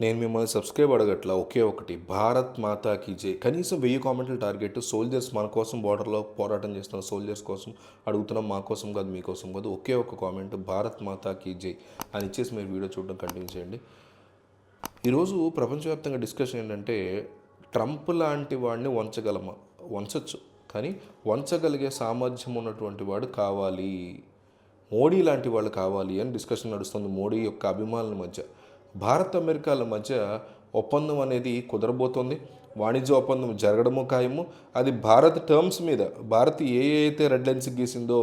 నేను మిమ్మల్ని సబ్స్క్రైబ్ అడగట్లా ఒకే ఒకటి. భారత్ మాతాకి జై. కనీసం వెయ్యి కామెంట్ల టార్గెట్ సోల్జర్స్ మన కోసం బార్డర్లో పోరాటం చేస్తున్న సోల్జర్స్ కోసం అడుగుతున్నాం మా కోసం కాదు మీకోసం కాదు ఒకే ఒక కామెంట్ భారత్ మాతాకి జై అని ఇచ్చేసి మీరు వీడియో చూడడం కంటిన్యూ చేయండి. ఈరోజు ప్రపంచవ్యాప్తంగా డిస్కషన్ ఏంటంటే ట్రంప్ లాంటి వాడిని వంచగలమా వంచచ్చు. కానీ వంచగలిగే సామర్థ్యం ఉన్నటువంటి వాడు కావాలి. మోడీ లాంటి వాళ్ళు కావాలి అని డిస్కషన్ నడుస్తుంది మోడీ యొక్క అభిమానుల మధ్య. భారత్ అమెరికాల మధ్య ఒప్పందం అనేది కుదరబోతోంది. వాణిజ్య ఒప్పందం జరగడము ఖాయము అది భారత్ టర్మ్స్ మీద భారత్ ఏ అయితే రెడ్ లైన్స్ గీసిందో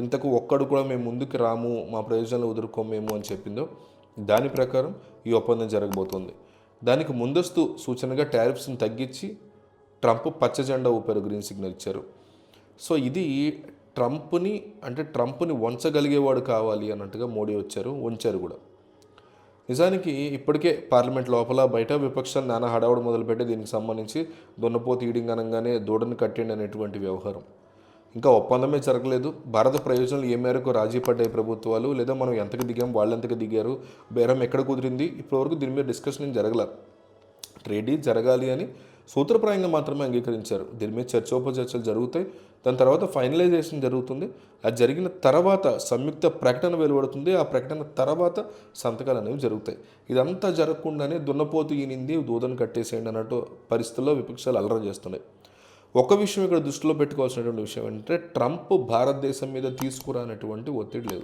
ఇంతకు ఒక్కడు కూడా మేము ముందుకు రాము మా ప్రయోజనాలు వదులుకోమేము అని చెప్పిందో దాని ప్రకారం ఈ ఒప్పందం జరగబోతోంది. దానికి ముందస్తు సూచనగా టారిఫ్స్ని తగ్గించి ట్రంప్ పచ్చ జెండా ఊపారు గ్రీన్ సిగ్నల్ ఇచ్చారు. సో ఇది ట్రంప్ని అంటే ట్రంప్ని వంచగలిగేవాడు కావాలి అన్నట్టుగా మోడీ వచ్చారు ఉంచారు కూడా. నిజానికి ఇప్పటికే పార్లమెంట్ లోపల బయట విపక్షాలు నానా హడావుడు మొదలుపెట్టి దీనికి సంబంధించి దున్నపోతి ఈడింగ్ అనగానే దూడని కట్టండి అనేటువంటి వ్యవహారం. ఇంకా ఒప్పందమే జరగలేదు. భారత ప్రయోజనాలు ఏ మేరకు రాజీ పడ్డాయి ప్రభుత్వాలు? లేదా మనం ఎంతకు దిగాం? వాళ్ళు ఎంతకు దిగారు? బేరం ఎక్కడ కుదిరింది? ఇప్పటివరకు దీని మీద డిస్కషన్ జరగలేదు ట్రేడీ జరగాలి అని సూత్రప్రాయంగా మాత్రమే అంగీకరించారు. దీని మీద చర్చోపచర్చలు జరుగుతాయి. దాని తర్వాత ఫైనలైజేషన్ జరుగుతుంది. అది జరిగిన తర్వాత సంయుక్త ప్రకటన వెలువడుతుంది. ఆ ప్రకటన తర్వాత సంతకాలు అనేవి జరుగుతాయి. ఇదంతా జరగకుండానే దున్నపోతు ఈనింది దూదను కట్టేసేయండి అన్నట్టు పరిస్థితుల్లో విపక్షాలు అలర చేస్తున్నాయి. ఒక విషయం ఇక్కడ దృష్టిలో పెట్టుకోవాల్సినటువంటి విషయం ఏంటంటే ట్రంప్ భారతదేశం మీద తీసుకురానటువంటి ఒత్తిడి లేదు.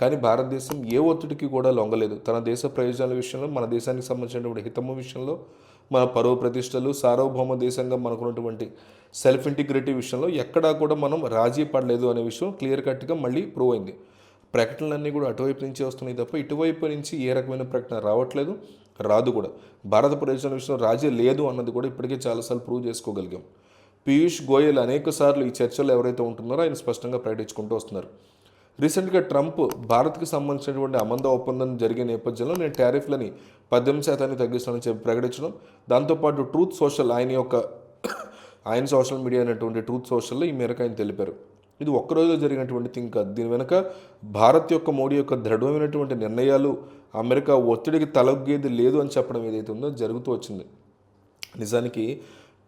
కానీ భారతదేశం ఏ ఒత్తిడికి కూడా లొంగలేదు. తన దేశ ప్రయోజనాల విషయంలో మన దేశానికి సంబంధించినటువంటి హితము విషయంలో మన పరువు ప్రతిష్టలు సార్వభౌమ దేశంగా మనకున్నటువంటి సెల్ఫ్ ఇంటిగ్రిటీ విషయంలో ఎక్కడా కూడా మనం రాజీ పడలేదు అనే విషయం క్లియర్ కట్గా మళ్ళీ ప్రూవ్ అయింది. ప్రకటనలన్నీ కూడా అటువైపు నుంచి వస్తున్నాయి తప్ప ఇటువైపు నుంచి ఏ రకమైన ప్రకటన రావట్లేదు రాదు కూడా. భారత ప్రయోజన విషయంలో రాజీ లేదు అన్నది కూడా ఇప్పటికే చాలాసార్లు ప్రూవ్ చేసుకోగలిగాం. పీయూష్ గోయల్ అనేక సార్లు ఈ చర్చలు ఎవరైతే ఉంటున్నారో ఆయన స్పష్టంగా ప్రకటించుకుంటూ వస్తున్నారు. రీసెంట్గా ట్రంప్ భారత్కి సంబంధించినటువంటి అమంద ఒప్పందం జరిగే నేపథ్యంలో నేను టారిఫ్లని పద్దెనిమిది శాతాన్ని తగ్గిస్తానని చెప్పి ప్రకటించడం. దాంతోపాటు ట్రూత్ సోషల్ ఆయన యొక్క ఆయన సోషల్ మీడియా అనేటువంటి ట్రూత్ సోషల్లో ఈ మేరకు ఆయన తెలిపారు. ఇది ఒక్కరోజులో జరిగినటువంటి థింగ్ కాదు. దీని వెనుక భారత్ యొక్క మోడీ యొక్క దృఢమైనటువంటి నిర్ణయాలు అమెరికా ఒత్తిడికి తలగ్గేది లేదు అని చెప్పడం ఏదైతే ఉందో జరుగుతూ వచ్చింది. నిజానికి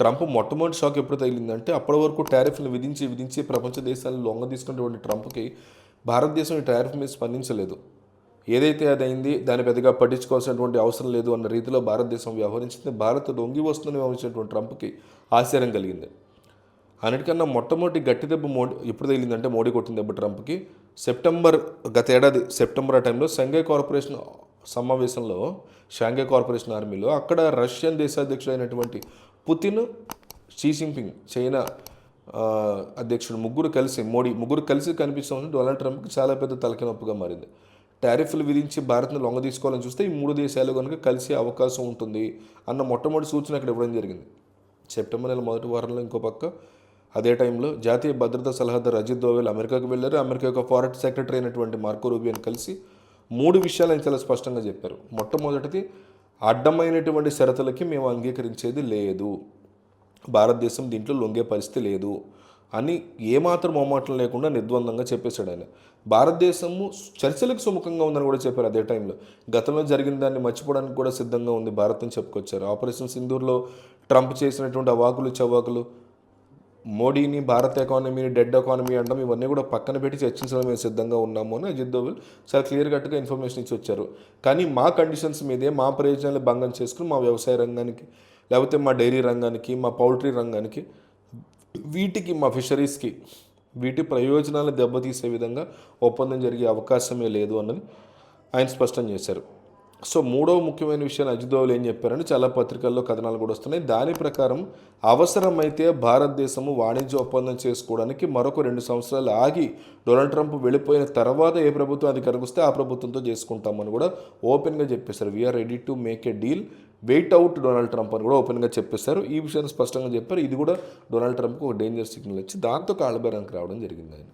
ట్రంప్ మొట్టమొదటి షాక్ ఎప్పుడు తగిలిందంటే అప్పటి వరకు టారిఫ్లు విధించి విధించి ప్రపంచ దేశాలు లొంగ తీసుకున్నటువంటి ట్రంప్కి భారతదేశం ఈ టారిఫ్ మీద స్పందించలేదు. ఏదైతే అది అయింది దాన్ని పెద్దగా పట్టించుకోవాల్సినటువంటి అవసరం లేదు అన్న రీతిలో భారతదేశం వ్యవహరించింది. భారత్ లొంగి వస్తుందని వ్యవహరించినటువంటి ట్రంప్కి ఆశ్చర్యం కలిగింది. అన్నిటికన్నా మొట్టమొదటి గట్టి దెబ్బ మోడీ ఎప్పుడు తగిలిందంటే మోడీ కొట్టిన దెబ్బ ట్రంప్కి. సెప్టెంబర్ గత ఏడాది సెప్టెంబర్ ఆ టైంలో షంఘై కార్పొరేషన్ సమావేశంలో షాంఘై కార్పొరేషన్ ఆర్మీలో అక్కడ రష్యన్ దేశాధ్యక్షుడైనటువంటి పుతిన్ షీ జిన్పింగ్ చైనా అధ్యక్షుడు ముగ్గురు కలిసి మోడీ ముగ్గురు కలిసి కనిపిస్తుంది డొనాల్డ్ ట్రంప్కి చాలా పెద్ద తలకినొప్పుగా మారింది. టారిఫ్లు విధించి భారత్ను లొంగ తీసుకోవాలని చూస్తే ఈ మూడు దేశాలు కనుక కలిసే అవకాశం ఉంటుంది అన్న మొట్టమొదటి సూచన అక్కడ ఇవ్వడం జరిగింది. సెప్టెంబర్ నెల మొదటి వారంలో ఇంకో పక్క అదే టైంలో జాతీయ భద్రతా సలహాదారు అజిత్ దోవెల్ అమెరికాకు వెళ్ళారు. అమెరికా యొక్క ఫారెన్ సెక్రటరీ అయినటువంటి మార్కో రూబియన్ కలిసి మూడు విషయాలు ఆయన చాలా స్పష్టంగా చెప్పారు. మొట్టమొదటిది అడ్డమైనటువంటి షరతులకి మేము అంగీకరించేది లేదు. భారతదేశం దీంట్లో లొంగే పరిస్థితి లేదు అని ఏమాత్రం మొమాటం లేకుండా నిర్ద్వందంగా చెప్పేశాడు ఆయన. భారతదేశము చర్చలకు సుముఖంగా ఉందని కూడా చెప్పారు అదే టైంలో. గతంలో జరిగిన దాన్ని మర్చిపోవడానికి కూడా సిద్ధంగా ఉంది భారత్ అని చెప్పుకొచ్చారు. ఆపరేషన్ సింధూర్లో ట్రంప్ చేసినటువంటి అవాకులు చవాకులు మోడీని భారత ఎకానమీని డెడ్ ఎకానమీ అంటాం ఇవన్నీ కూడా పక్కన పెట్టి చర్చించడం మేము సిద్ధంగా ఉన్నాము అని అజిత్ దోవల్ చాలా క్లియర్ కట్గా ఇన్ఫర్మేషన్ ఇచ్చి వచ్చారు. కానీ మా కండిషన్స్ మీదే మా ప్రయోజనాలు భంగం చేసుకుని మా వ్యవసాయ రంగానికి లేకపోతే మా డైరీ రంగానికి మా పౌల్ట్రీ రంగానికి వీటికి మా ఫిషరీస్కి వీటి ప్రయోజనాలు దెబ్బతీసే విధంగా ఒప్పందం జరిగే అవకాశమే లేదు అన్నది ఆయన స్పష్టం చేశారు. సో మూడవ ముఖ్యమైన విషయాన్ని అజిత్ దోవల్ ఏం చెప్పారని చాలా పత్రికల్లో కథనాలు కూడా వస్తున్నాయి. దాని ప్రకారం అవసరమైతే భారతదేశము వాణిజ్య ఒప్పందం చేసుకోవడానికి మరొక రెండు సంవత్సరాలు ఆగి డొనాల్డ్ ట్రంప్ వెళ్ళిపోయిన తర్వాత ఏ ప్రభుత్వం అధికారికి వస్తే ఆ ప్రభుత్వంతో చేసుకుంటామని కూడా ఓపెన్గా చెప్పేశారు. We're ready to make a deal wait out Donald Trump అని కూడా ఓపెన్గా చెప్పేశారు. ఈ విషయాన్ని స్పష్టంగా చెప్పారు. ఇది కూడా డొనాల్డ్ ట్రంప్కి ఒక డేంజర్ సిగ్నల్ ఇచ్చి దాంతో కాళ్ళబేరానికి రావడం జరిగింది ఆయన.